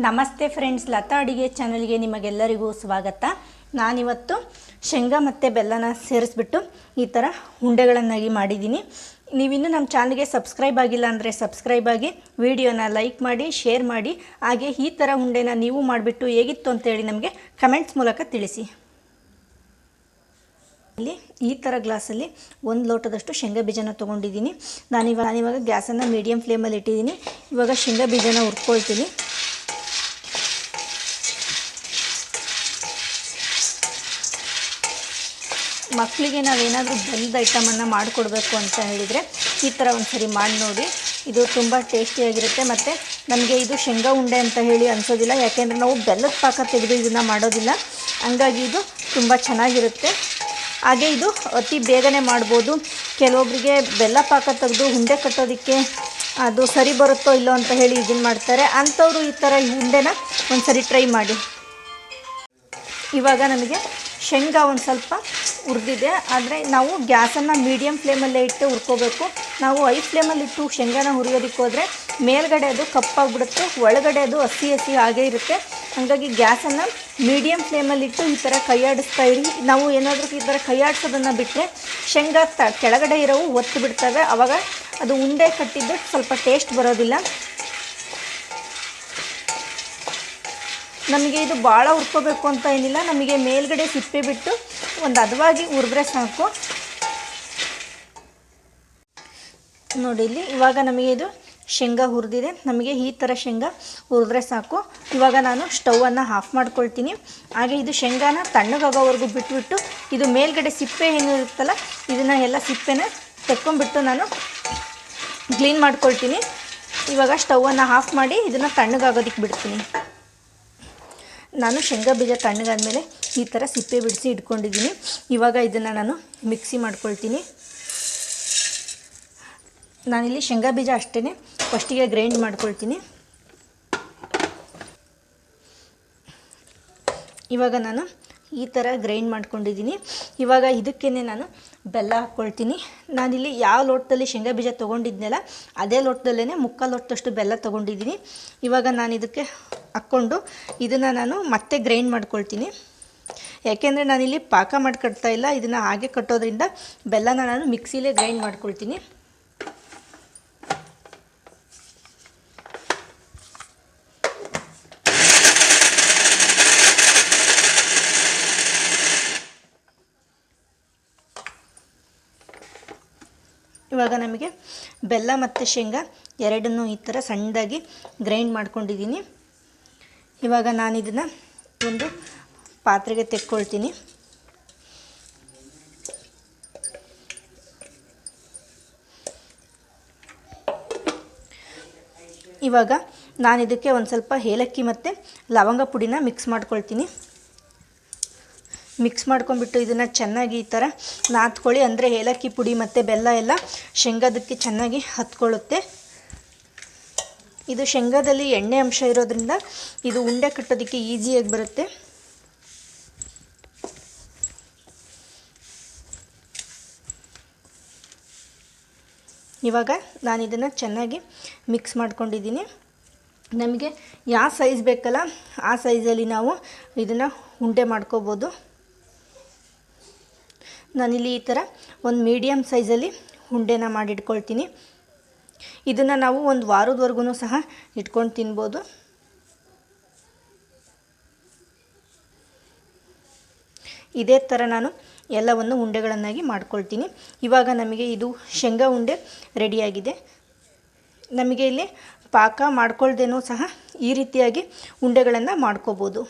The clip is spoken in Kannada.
ನಮಸ್ತೆ ಫ್ರೆಂಡ್ಸ್, ಲತಾ ಅಡುಗೆ ಚಾನಲ್ಗೆ ನಿಮಗೆಲ್ಲರಿಗೂ ಸ್ವಾಗತ. ನಾನಿವತ್ತು ಶೇಂಗಾ ಮತ್ತು ಬೆಲ್ಲನ ಸೇರಿಸ್ಬಿಟ್ಟು ಈ ಥರ ಉಂಡೆಗಳನ್ನಾಗಿ ಮಾಡಿದ್ದೀನಿ. ನೀವಿನ್ನು ನಮ್ಮ ಚಾನಲ್ಗೆ ಸಬ್ಸ್ಕ್ರೈಬ್ ಆಗಿಲ್ಲ ಅಂದರೆ ಸಬ್ಸ್ಕ್ರೈಬ್ ಆಗಿ, ವಿಡಿಯೋನ ಲೈಕ್ ಮಾಡಿ, ಶೇರ್ ಮಾಡಿ, ಹಾಗೆ ಈ ಥರ ಉಂಡೆನ ನೀವು ಮಾಡಿಬಿಟ್ಟು ಹೇಗಿತ್ತು ಅಂತೇಳಿ ನಮಗೆ ಕಮೆಂಟ್ಸ್ ಮೂಲಕ ತಿಳಿಸಿ. ಇಲ್ಲಿ ಈ ಥರ ಗ್ಲಾಸಲ್ಲಿ ಒಂದು ಲೋಟದಷ್ಟು ಶೇಂಗಾ ಬೀಜನ ತೊಗೊಂಡಿದ್ದೀನಿ. ನಾನಿವಾಗ ನಾನಿವಾಗ ಗ್ಯಾಸನ್ನು ಮೀಡಿಯಮ್ ಫ್ಲೇಮಲ್ಲಿ ಇಟ್ಟಿದ್ದೀನಿ. ಇವಾಗ ಶೇಂಗಾ ಬೀಜನ ಹುರ್ಕೊಳ್ತೀನಿ. ಮಕ್ಕಳಿಗೆ ನಾವೇನಾದರೂ ಬೆಲ್ಲದ ಐಟಮನ್ನು ಮಾಡಿಕೊಡ್ಬೇಕು ಅಂತ ಹೇಳಿದರೆ ಈ ಥರ ಒಂದು ಸರಿ ಮಾಡಿ ನೋಡಿ. ಇದು ತುಂಬ ಟೇಸ್ಟಿಯಾಗಿರುತ್ತೆ ಮತ್ತು ನಮಗೆ ಇದು ಶೇಂಗಾ ಉಂಡೆ ಅಂತ ಹೇಳಿ ಅನಿಸೋದಿಲ್ಲ. ಯಾಕೆಂದರೆ ನಾವು ಬೆಲ್ಲದ ಪಾಕ ತೆಗೆದು ಇದನ್ನು ಮಾಡೋದಿಲ್ಲ. ಹಂಗಾಗಿ ಇದು ತುಂಬ ಚೆನ್ನಾಗಿರುತ್ತೆ. ಹಾಗೆ ಇದು ಅತಿ ಬೇಗನೆ ಮಾಡ್ಬೋದು. ಕೆಲವೊಬ್ಬರಿಗೆ ಬೆಲ್ಲ ಪಾಕ ತೆಗೆದು ಉಂಡೆ ಕಟ್ಟೋದಕ್ಕೆ ಅದು ಸರಿ ಬರುತ್ತೋ ಇಲ್ಲೋ ಅಂತ ಹೇಳಿ ಇದನ್ನು ಮಾಡ್ತಾರೆ. ಅಂಥವ್ರು ಈ ಥರ ಈ ಉಂಡೆನ ಒಂದು ಸರಿ ಟ್ರೈ ಮಾಡಿ. ಇವಾಗ ನಮಗೆ ಶೇಂಗಾ ಒಂದು ಸ್ವಲ್ಪ ಹುರಿದಿದೆ, ಆದರೆ ನಾವು ಗ್ಯಾಸನ್ನು ಮೀಡಿಯಮ್ ಫ್ಲೇಮಲ್ಲೇ ಇಟ್ಟು ಹುರ್ಕೋಬೇಕು. ನಾವು ಐ ಫ್ಲೇಮಲ್ಲಿ ಇಟ್ಟು ಶೇಂಗಾನ ಹುರಿಯೋದಕ್ಕೆ ಹೋದರೆ ಮೇಲ್ಗಡೆ ಅದು ಕಪ್ಪಾಗ್ಬಿಡುತ್ತೆ, ಒಳಗಡೆ ಅದು ಹಸಿ ಹಸಿ ಹಾಗೇ ಇರುತ್ತೆ. ಹಾಗಾಗಿ ಗ್ಯಾಸನ್ನು ಮೀಡಿಯಮ್ ಫ್ಲೇಮಲ್ಲಿಟ್ಟು ಈ ಥರ ಕೈಯಾಡಿಸ್ತಾ ಇರಿ. ನಾವು ಏನಾದರೂ ಈ ಥರ ಕೈಯಾಡಿಸೋದನ್ನು ಬಿಟ್ಟರೆ ಶೇಂಗಾ ಕೆಳಗಡೆ ಇರೋವು ಒತ್ತು ಬಿಡ್ತವೆ. ಆವಾಗ ಅದು ಉಂಡೆ ಕಟ್ಟಿದ್ದು ಸ್ವಲ್ಪ ಟೇಸ್ಟ್ ಬರೋದಿಲ್ಲ. ನಮಗೆ ಇದು ಭಾಳ ಹುರ್ಕೋಬೇಕು ಅಂತ ಏನಿಲ್ಲ. ನಮಗೆ ಮೇಲ್ಗಡೆ ಸಿಪ್ಪೆ ಬಿಟ್ಟು ಒಂದು ಹದವಾಗಿ ಹುರಿದ್ರೆ ಸಾಕು. ನೋಡಿ ಇಲ್ಲಿ, ಇವಾಗ ನಮಗೆ ಇದು ಶೇಂಗಾ ಹುರಿದಿದೆ. ನಮಗೆ ಈ ಥರ ಶೇಂಗಾ ಹುರಿದ್ರೆ ಸಾಕು. ಇವಾಗ ನಾನು ಸ್ಟವನ್ನು ಆಫ್ ಮಾಡ್ಕೊಳ್ತೀನಿ. ಹಾಗೆ ಇದು ಶೇಂಗಾನ ತಣ್ಣಗಾಗೋವರೆಗೂ ಬಿಟ್ಬಿಟ್ಟು ಇದು ಮೇಲ್ಗಡೆ ಸಿಪ್ಪೆ ಏನಿರುತ್ತಲ್ಲ ಇದನ್ನು ಎಲ್ಲ ಸಿಪ್ಪೆನ ತೆಕ್ಕೊಂಡ್ಬಿಟ್ಟು ನಾನು ಕ್ಲೀನ್ ಮಾಡ್ಕೊಳ್ತೀನಿ. ಇವಾಗ ಸ್ಟವನ್ನು ಆಫ್ ಮಾಡಿ ಇದನ್ನು ತಣ್ಣಗಾಗೋದಕ್ಕೆ ಬಿಡ್ತೀನಿ. ನಾನು ಶೇಂಗಾ ಬೀಜ ತಣ್ಣಗಾದ್ಮೇಲೆ ಈ ಥರ ಸಿಪ್ಪೆ ಬಿಡಿಸಿ ಇಟ್ಕೊಂಡಿದ್ದೀನಿ. ಇವಾಗ ಇದನ್ನು ನಾನು ಮಿಕ್ಸಿ ಮಾಡ್ಕೊಳ್ತೀನಿ. ನಾನಿಲ್ಲಿ ಶೇಂಗಾ ಬೀಜ ಅಷ್ಟೇ ಫಸ್ಟಿಗೆ ಗ್ರೈಂಡ್ ಮಾಡ್ಕೊಳ್ತೀನಿ. ಇವಾಗ ನಾನು ಈ ಥರ ಗ್ರೈಂಡ್ ಮಾಡ್ಕೊಂಡಿದ್ದೀನಿ. ಇವಾಗ ಇದಕ್ಕೇ ನಾನು ಬೆಲ್ಲ ಹಾಕ್ಕೊಳ್ತೀನಿ ನಾನಿಲ್ಲಿ ಯಾವ ಲೋಟದಲ್ಲಿ ಶೇಂಗಾ ಬೀಜ ತೊಗೊಂಡಿದ್ನಲ್ಲ, ಅದೇ ಲೋಟದಲ್ಲೇ ಮುಕ್ಕಾಲು ಲೋಟದಷ್ಟು ಬೆಲ್ಲ ತೊಗೊಂಡಿದ್ದೀನಿ. ಇವಾಗ ನಾನು ಇದಕ್ಕೆ ಹಾಕ್ಕೊಂಡು ಇದನ್ನು ನಾನು ಮತ್ತೆ ಗ್ರೈಂಡ್ ಮಾಡ್ಕೊಳ್ತೀನಿ. ಯಾಕೆಂದರೆ ನಾನಿಲ್ಲಿ ಪಾಕ ಮಾಡಿ ಕಟ್ತಾ ಇಲ್ಲ, ಇದನ್ನು ಹಾಗೆ ಕಟ್ಟೋದ್ರಿಂದ ಬೆಲ್ಲನ ನಾನು ಮಿಕ್ಸಿಲೇ ಗ್ರೈಂಡ್ ಮಾಡ್ಕೊಳ್ತೀನಿ. ಇವಾಗ ನಮಗೆ ಬೆಲ್ಲ ಮತ್ತು ಶೇಂಗಾ ಎರಡನ್ನೂ ಈ ಥರ ಸಣ್ಣದಾಗಿ ಗ್ರೈಂಡ್ ಮಾಡ್ಕೊಂಡಿದ್ದೀನಿ. ಇವಾಗ ನಾನು ಇದನ್ನು ಒಂದು ಪಾತ್ರೆಗೆ ತೆಕ್ಕೊಳ್ತೀನಿ. ಇವಾಗ ನಾನು ಇದಕ್ಕೆ ಒಂದು ಸ್ವಲ್ಪ ಏಲಕ್ಕಿ ಮತ್ತು ಲವಂಗ ಪುಡಿನ ಮಿಕ್ಸ್ ಮಾಡ್ಕೊಳ್ತೀನಿ. ಮಿಕ್ಸ್ ಮಾಡ್ಕೊಂಡ್ಬಿಟ್ಟು ಇದನ್ನು ಚೆನ್ನಾಗಿ ಈ ಥರ ನಾದ್ಕೊಳ್ಳಿ. ಅಂದರೆ ಏಲಕ್ಕಿ ಪುಡಿ ಮತ್ತು ಬೆಲ್ಲ ಎಲ್ಲ ಶೇಂಗಾದಕ್ಕೆ ಚೆನ್ನಾಗಿ ಹತ್ಕೊಳ್ಳುತ್ತೆ. ಇದು ಶೇಂಗಾದಲ್ಲಿ ಎಣ್ಣೆ ಅಂಶ ಇರೋದ್ರಿಂದ ಇದು ಉಂಡೆ ಕಟ್ಟೋದಕ್ಕೆ ಈಸಿಯಾಗಿ ಬರುತ್ತೆ. ಇವಾಗ ನಾನು ಇದನ್ನು ಚೆನ್ನಾಗಿ ಮಿಕ್ಸ್ ಮಾಡ್ಕೊಂಡಿದ್ದೀನಿ. ನಮಗೆ ಯಾವ ಸೈಜ್ ಬೇಕಲ್ಲ ಆ ಸೈಜಲ್ಲಿ ನಾವು ಇದನ್ನು ಉಂಡೆ ಮಾಡ್ಕೋಬೋದು. ನಾನಿಲ್ಲಿ ಈ ಥರ ಒಂದು ಮೀಡಿಯಮ್ ಸೈಜಲ್ಲಿ ಉಂಡೆನ ಮಾಡಿಟ್ಕೊಳ್ತೀನಿ. ಇದನ್ನು ನಾವು ಒಂದು ವಾರದವರೆಗೂ ಸಹ ಇಟ್ಕೊಂಡು ತಿನ್ಬೋದು. ಇದೇ ಥರ ನಾನು ಎಲ್ಲವನ್ನು ಉಂಡೆಗಳನ್ನಾಗಿ ಮಾಡ್ಕೊಳ್ತೀನಿ. ಇವಾಗ ನಮಗೆ ಇದು ಶೇಂಗಾ ಉಂಡೆ ರೆಡಿಯಾಗಿದೆ. ನಮಗೆ ಇಲ್ಲಿ ಪಾಕ ಮಾಡ್ಕೊಳ್ದೇನೂ ಸಹ ಈ ರೀತಿಯಾಗಿ ಉಂಡೆಗಳನ್ನು ಮಾಡ್ಕೋಬೋದು.